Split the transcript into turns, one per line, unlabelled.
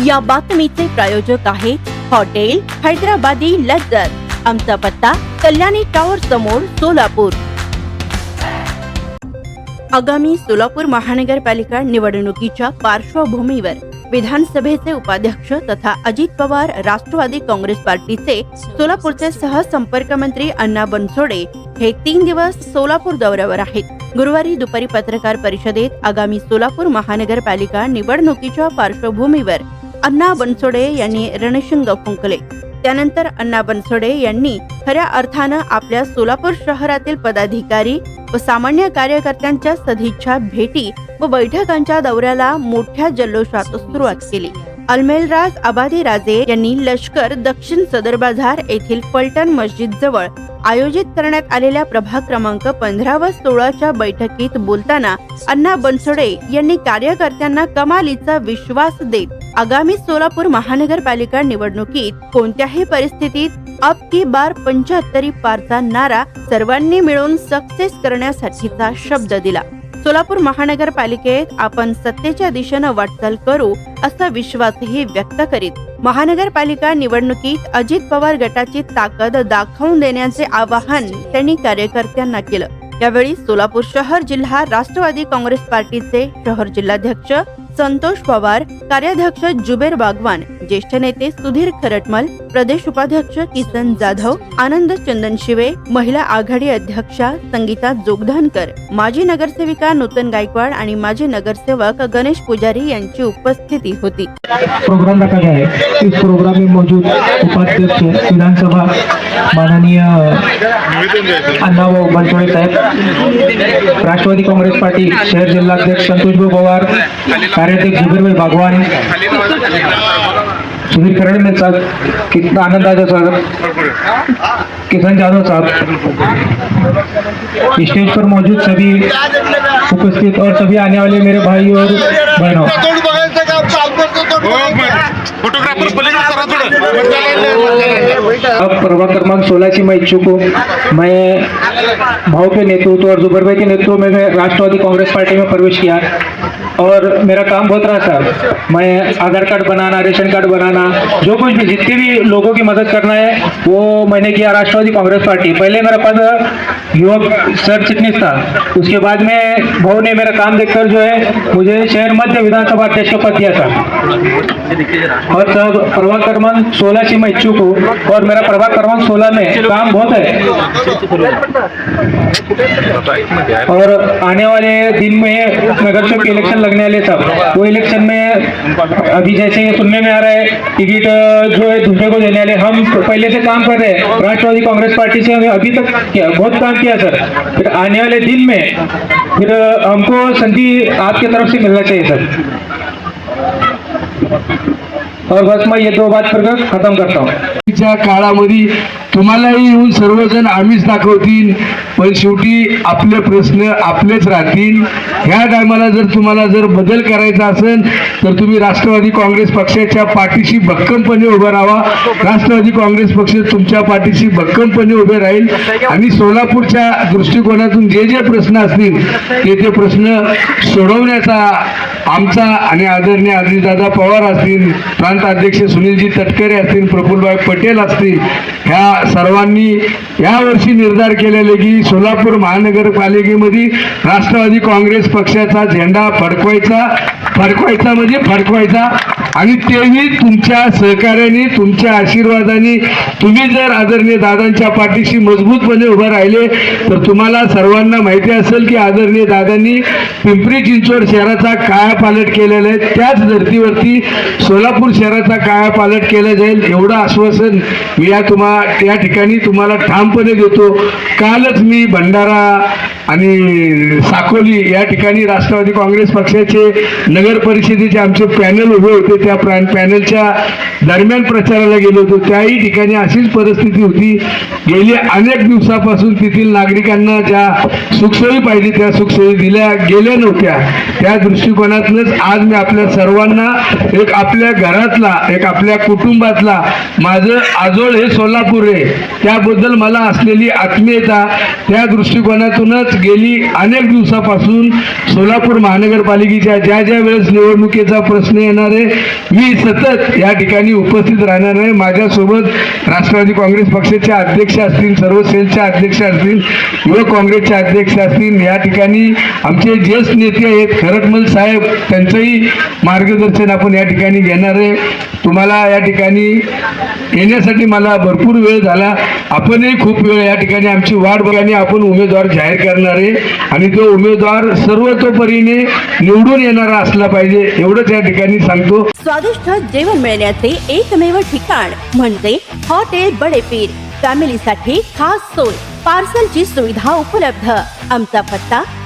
या बातमीचे प्रायोजक आहे हॉटेल हैदराबादी लज्जत आमचा पत्ता कल्याणी टॉवर समोर सोलापूर. आगामी सोलापूर महानगरपालिका निवडणुकीच्या पार्श्वभूमीवर विधानसभेचे उपाध्यक्ष तथा अजित पवार राष्ट्रवादी काँग्रेस पार्टीचे सोलापूरचे सहसंपर्क मंत्री अण्णा बनसोडे हे तीन दिवस सोलापूर दौऱ्यावर आहेत. गुरुवारी दुपारी पत्रकार परिषदेत आगामी सोलापूर महानगरपालिका निवडणुकीच्या पार्श्वभूमीवर अण्णा बनसोडे यांनी रणशिंग फुंकले. त्यानंतर अण्णा बनसोडे यांनी खऱ्या अर्थानं आपल्या सोलापूर शहरातील पदाधिकारी व सामान्य कार्यकर्त्यांच्या सदिच्छा भेटी व बैठकांच्या दौऱ्याला मोठ्या जल्लोषात सुरुवात केली. अलमेलराज आबादी राजे यांनी लष्कर दक्षिण सदर बाजार येथील पलटण मस्जिद जवळ आयोजित करण्यात आलेल्या प्रभाग क्रमांक पंधरा व सोळाच्या बैठकीत बोलताना अण्णा बनसोडे यांनी कार्यकर्त्यांना कमालीचा विश्वास देत आगामी सोलापूर महानगरपालिका निवडणुकीत कोणत्याही परिस्थितीत अब की बार पंच्याहत्तरी पारचा नारा सर्वांनी मिळून सक्सेस करण्यासाठीचा शब्द दिला. सोलापूर महानगरपालिकेत आपण सत्तेच्या दिशेनं वाटचाल करू असा विश्वासही व्यक्त करीत महानगरपालिका निवडणुकीत अजित पवार गटाची ताकद दाखवून देण्याचे आवाहन त्यांनी कार्यकर्त्यांना केलं. यावेळी सोलापूर शहर जिल्हा राष्ट्रवादी काँग्रेस पार्टीचे शहर जिल्हाध्यक्ष संतोष पवार कार्याध्यक्ष जुबेर बागवान ज्येष्ठ नेते सुधीर खरटमल प्रदेश उपाध्यक्ष किसन जाधव आनंद चंदन शिवे महिला आघाडी अध्यक्षा संगीता जोगधानकर. माजी नगरसेविका नूतन गायकवाड आणि माजी नगरसेवक गणेश पुजारी यांची उपस्थिती होती.
प्रोग्राम रखा गया है इस प्रोग्राम में मौजूद उपाध्यक्ष विधानसभा माननीय अण्णाभाऊ बनसोडे साहेब राष्ट्रवादी काँग्रेस पार्टी शहर जिल्हाध्यक्ष संतोषभाऊ पवार कार्याध्यक्ष जुबेर भाई भगवान सुधीर खरड़े साहब कितना आनंद आजा साहब किशन जाधव साहब स्टेज पर मौजूद सभी उपस्थित और सभी आने वाले मेरे भाई और बहनों।
फोटोग्राफर
अब प्रभाग क्रमांक सोलह की मैं इच्छुक हूँ मैं भाव के नेतृत्व और जुबर भाई के नेतृत्व में मैं राष्ट्रवादी कांग्रेस पार्टी में प्रवेश किया. और मेरा काम बहुत रहा था. मैं आधार कार्ड बनाना रेशन कार्ड बनाना जो कुछ भी जितने भी लोगों की मदद करना है वो मैंने किया राष्ट्रवादी कांग्रेस पार्टी. पहले मेरा पद युवक सर चिटनीस था. उसके बाद में भाव ने मेरा काम देखकर जो है मुझे शहर मध्य विधानसभा अध्यक्ष का पद दिया था. और सब प्रभाग क्रमांक सोलह से मैं इच्छुक हूँ और मेरा प्रभाग क्रमांक सोलह में काम बहुत है। और आने वाले दिन में नगर के इलेक्शन लगने वाले सब, वो इलेक्शन में अभी जैसे ये सुनने में आ रहा है टिकट जो है दूसरे को देने वाले, हम पहले से काम कर रहे हैं। राष्ट्रवादी कांग्रेस पार्टी से हमें अभी तक किया, बहुत काम किया सर। फिर आने वाले दिन में फिर हमको संधि आपके तरफ़ से मिलना चाहिए सर। और बस मैं ये दो बात कर खत्म करता हूँ।
काळामध्ये तुम्हालाही येऊन सर्वजण आम्हीच दाखवतील पण शेवटी आपले प्रश्न आपलेच राहतील. ह्या टायमाला जर तुम्हाला जर बदल करायचा असेल तर तुम्ही राष्ट्रवादी काँग्रेस पक्षाच्या पाठीशी भक्कमपणे उभं राहा राष्ट्रवादी काँग्रेस पक्ष तुमच्या पाठीशी भक्कमपणे उभे राहील. आणि सोलापूरच्या दृष्टिकोनातून जे जे प्रश्न असतील ते ते प्रश्न सोडवण्याचा आमचा आणि आदरणीय अजितदादा पवार असतील प्रांत अध्यक्ष सुनीलजी तटकरे असतील प्रफुल्लभाई पटेल असतील ह्या सर्वांनी यावर्षी निर्धार केलेले की सोलापूर महानगरपालिकेमध्ये राष्ट्रवादी काँग्रेस पक्षाचा झेंडा फडकवायचा फडकवायचा म्हणजे फडकवायचा. आणि तेही तुमच्या सहकार्याने तुमच्या आशीर्वादाने तुम्ही जर आदरणीय दादांच्या पाठीशी मजबूतपणे उभं राहिले तर तुम्हाला सर्वांना माहिती असेल की आदरणीय दादांनी पिंपरी चिंचवड शहराचा कायापालट केलेला आहे. त्याच धर्तीवरती सोलापूर शहराचा कायापालट केला जाईल एवढं आश्वासन मी या तुम्हा या ठिकाणी तुम्हाला ठामपणे देतो. कालच मी भंडारा आणि साकोली या ठिकाणी राष्ट्रवादी काँग्रेस पक्षाचे नगर परिषदेचे आमचे पॅनल उभे होते. त्या प्रॅन पॅनलच्या दरम्यान प्रचाराला गेलो होतो. त्याही ठिकाणी अशीच परिस्थिती होती. गेली अनेक दिवसापासून तेथील नागरिकांना ज्या सुखसोयी पाहिजे त्या सुखसोयी दिल्या गेल्या नव्हत्या. त्या दृष्टिकोनात दृष्टिकोनातूनच आज मी आपल्या सर्वांना एक आपल्या घरातला एक आपल्या कुटुंबातला माझं आजोळ हे सोलापूर आहे आहे. त्याबद्दल मला असलेली आत्मीयता त्या दृष्टिकोनातूनच गेली अनेक दिवसापासून सोलापूर महानगरपालिकेच्या ज्या ज्या वेळेस निवडणुकीचा प्रश्न येणार आहे मी सतत या ठिकाणी उपस्थित राहणार आहे. माझ्यासोबत राष्ट्रवादी काँग्रेस पक्षाचे अध्यक्ष असतील सर्व सेलचे अध्यक्ष असतील युवक काँग्रेसचे अध्यक्ष असतील या ठिकाणी आमचे ज्येष्ठ नेते आहेत खरटमल साहेब त्यांचंही मार्गदर्शन आपण या ठिकाणी घेणार आहे. तुम्हाला या ठिकाणी येण्यासाठी मला भरपूर वेळ झाला. आपणही खूप वेळ या ठिकाणी आमची वाट बघाने आपण उमेदवार जाहीर करणार आहे. आणि तो उमेदवार सर्वतोपरीने निवडून येणारा असला पाहिजे एवढंच या ठिकाणी सांगतो.
स्वादिष्ट जेवण मिळण्याचे एकमेव ठिकाण म्हणजे हॉटेल बडेपीर. फॅमिलीसाठी खास सोय पार्सलची सुविधा उपलब्ध. आमचा पत्ता